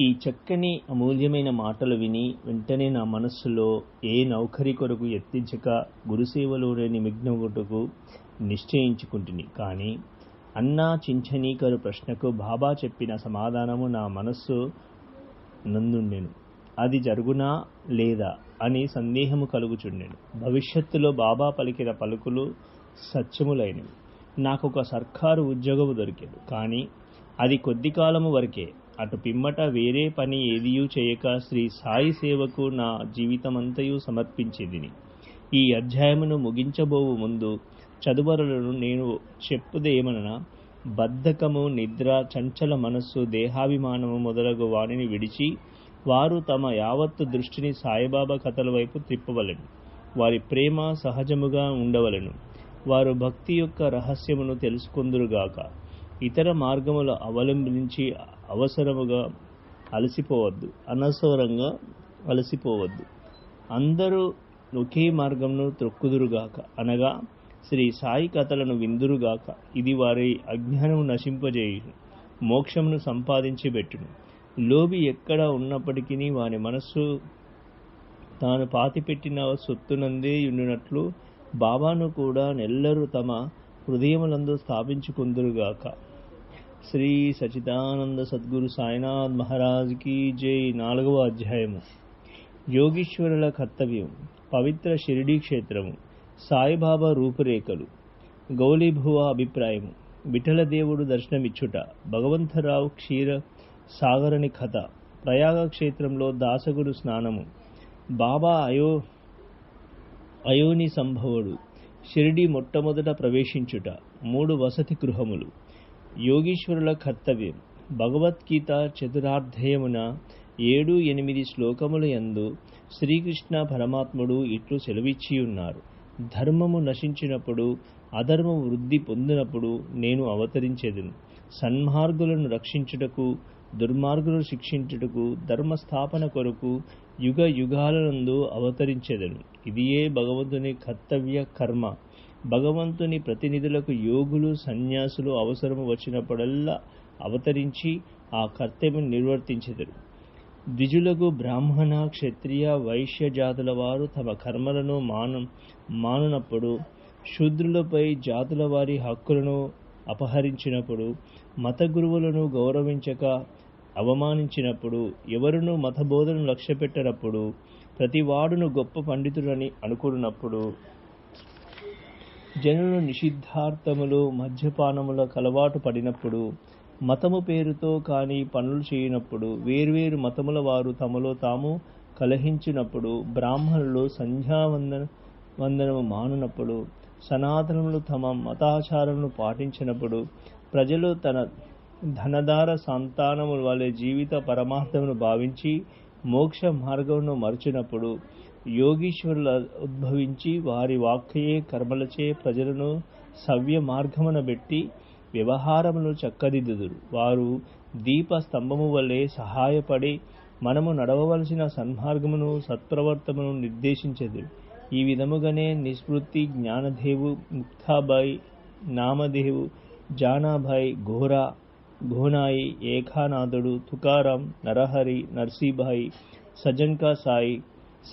ఈ చక్కని అమూల్యమైన మాటలు విని వెంటనే నా మనస్సులో ఏ నౌకరి కొరకు ఎత్తించక గురుసేవలోనే నిమగ్నగుటకు నిశ్చయించుకుంటుని. కానీ అన్నా చించనీకరు ప్రశ్నకు బాబా చెప్పిన సమాధానము నా మనస్సు నందుండెను. అది జరుగునా లేదా అని సందేహము కలుగుచుండెను. భవిష్యత్తులో బాబా పలికిన పలుకులు సత్యములైనవి. నాకు ఒక సర్కారు ఉద్యోగము దొరికేది. కానీ అది కొద్ది కాలము వరకే అటు పిమ్మట వేరే పని ఏదియూ చేయక శ్రీ సాయి సేవకు నా జీవితమంతయు సమర్పించేదిని. ఈ అధ్యాయమును ముగించబోవు ముందు చదువరులను నేను చెప్పుదేమనగా బద్ధకము నిద్ర చంచల మనస్సు దేహాభిమానము మొదలగు వాణిని విడిచి వారు తమ యావత్తు దృష్టిని సాయిబాబా కథల వైపు త్రిప్పవలను. వారి ప్రేమ సహజముగా ఉండవలెను. వారు భక్తి యొక్క రహస్యమును తెలుసుకొందురుగాక. ఇతర మార్గములు అవలంబించి అవసరముగా అలసిపోవద్దు. అనవసరంగా అలసిపోవద్దు. అందరూ ఒకే మార్గంను త్రొక్కుదురుగాక. అనగా శ్రీ సాయి కథలను విందురుగాక. ఇది వారి అజ్ఞానము నశింపజేయును. మోక్షమును సంపాదించి పెట్టును లోబి ఎక్కడ ఉన్నప్పటికీ వారి మనస్సు తాను పాతిపెట్టిన సొత్తునందే ఉండినట్లు బాబాను కూడా నెల్లరూ తమ హృదయములందు స్థాపించుకుందురుగాక. శ్రీ సచిదానంద సద్గురు సాయినాథ్ మహారాజ్కి జై నాలుగవ అధ్యాయము. యోగీశ్వరుల కర్తవ్యం పవిత్ర షిరిడీ క్షేత్రము సాయిబాబా రూపురేఖలు గౌలీభువ అభిప్రాయము విఠలదేవుడు దర్శనమిచ్చుట భగవంతరావు క్షీర సాగరని కథ ప్రయాగ క్షేత్రంలో దాసగురు స్నానము బాబా అయో అయోని సంభవుడు షిరిడి మొట్టమొదట ప్రవేశించుట మూడు వసతి గృహములు. యోగీశ్వరుల కర్తవ్యం. భగవద్గీత చతురార్థయమున ఏడు ఎనిమిది శ్లోకముల యందు శ్రీకృష్ణ పరమాత్ముడు ఇట్లు సెలవిచ్చి ఉన్నారు ధర్మము నశించినప్పుడు అధర్మము వృద్ధి పొందినప్పుడు నేను అవతరించేదను. సన్మార్గులను రక్షించుటకు దుర్మార్గులను శిక్షించుటకు ధర్మస్థాపన కొరకు యుగ యుగాలనందు అవతరించేదను. ఇదియే భగవంతుని కర్తవ్య కర్మ. భగవంతుని ప్రతినిధులకు యోగులు సన్యాసులు అవసరము వచ్చినప్పుడల్లా అవతరించి ఆ కర్తవ్యం నిర్వర్తించెదరు. ద్విజులకు బ్రాహ్మణ క్షత్రియ వైశ్య జాతుల వారు తమ కర్మలను మాన మానునప్పుడు శూద్రులపై జాతుల వారి హక్కులను అపహరించినప్పుడు మత గురువులను గౌరవించక అవమానించినప్పుడు ఎవరును మత బోధను లక్ష్యపెట్టనప్పుడు ప్రతివాడును గొప్ప పండితుడని అనుకున్నప్పుడు జనులు నిషిద్ధార్థములు మద్యపానముల కలవాటు పడినప్పుడు మతము పేరుతో కానీ పనులు చేయనప్పుడు వేర్వేరు మతముల వారు తమలో తాము కలహించినప్పుడు బ్రాహ్మణులు సంధ్యావందన వందనము మానునప్పుడు సనాతనములు తమ మతాచారములను పాటించినప్పుడు ప్రజలు తన ధనధార సంతానముల వలె జీవిత పరమార్థమును భావించి మోక్ష మార్గమును మరచినప్పుడు యోగీశ్వరుల ఉద్భవించి వారి వాక్యే కర్మలచే ప్రజలను సవ్య మార్గమున పెట్టి వ్యవహారమును చక్కదిద్దుదురు. వారు దీప స్తంభము వల్లే సహాయపడి మనము నడవవలసిన సన్మార్గమును సత్ప్రవర్తమును నిర్దేశించదు ఈ విధముగానే నిస్మృతి జ్ఞానదేవు ముక్తాబాయి నామదేవు జానాభాయ్ ఘోరా ఘోనాయి ఏకానాథుడు తుకారాం నరహరి నర్సీభాయి సజన్కా సాయి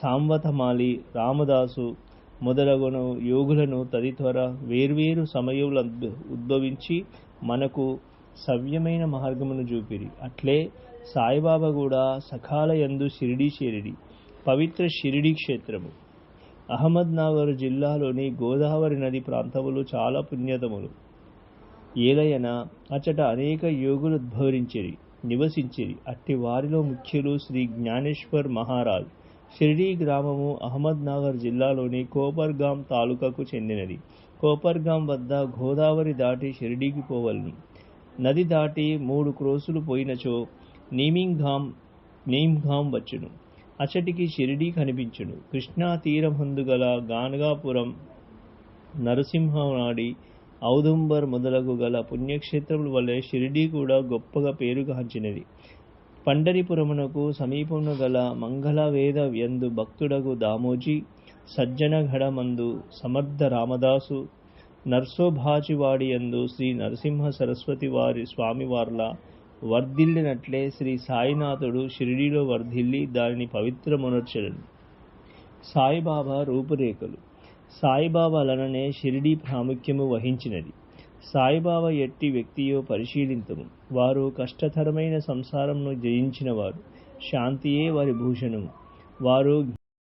సాంవతమాలి రామదాసు మొదలగును యోగులను తదితర వేర్వేరు సమయములు ఉద్భవించి మనకు సవ్యమైన మార్గమును చూపిరి. అట్లే సాయిబాబా కూడా సకాలయందు షిరిడి చేరిడి పవిత్ర షిరిడి క్షేత్రము. అహ్మద్నగర్ జిల్లాలోని గోదావరి నది ప్రాంతములు చాలా పుణ్యతములు. ఏలయన అచట అనేక యోగులు ఉద్భవించిరి నివసించిరి. అట్టి వారిలో ముఖ్యులు శ్రీ జ్ఞానేశ్వర్ మహారాజ్. షిరిడీ గ్రామము అహ్మద్నగర్ జిల్లాలోని కోపర్గాం తాలూకాకు చెందినది. కోపర్గాం వద్ద గోదావరి దాటి షిరిడీకి పోవలను. నది దాటి మూడు క్రోసులు పోయినచో నీమింగ్ఘాం నీమ్ఘాం వచ్చును. అచటికి షిరిడీ కనిపించును. కృష్ణా తీరమందు గల గానగాపురం నరసింహనాడి ఔదుంబర్ మొదలగు గల పుణ్యక్షేత్రముల వలె షిరిడీ కూడా గొప్పగా పేరుగాంచినది పండరిపురమునకు సమీపమున గల మంగళవేద యందు భక్తుడగు దామోజీ సజ్జనగఢమందు సమర్థ రామదాసు నర్సోభాచివాడి యందు శ్రీ నరసింహ సరస్వతి వారి స్వామివార్ల వర్ధిల్లినట్లే శ్రీ సాయినాథుడు షిరిడీలో వర్ధిల్లి దానిని పవిత్రమునర్చడను సాయిబాబా రూపురేఖలు సాయిబాబాలననే షిరిడీ ప్రాముఖ్యము వహించినది. సాయిబాబా ఎట్టి వ్యక్తియో పరిశీలింతము. వారు కష్టతరమైన సంసారంను జయించినవారు. శాంతియే వారి భూషణము. వారు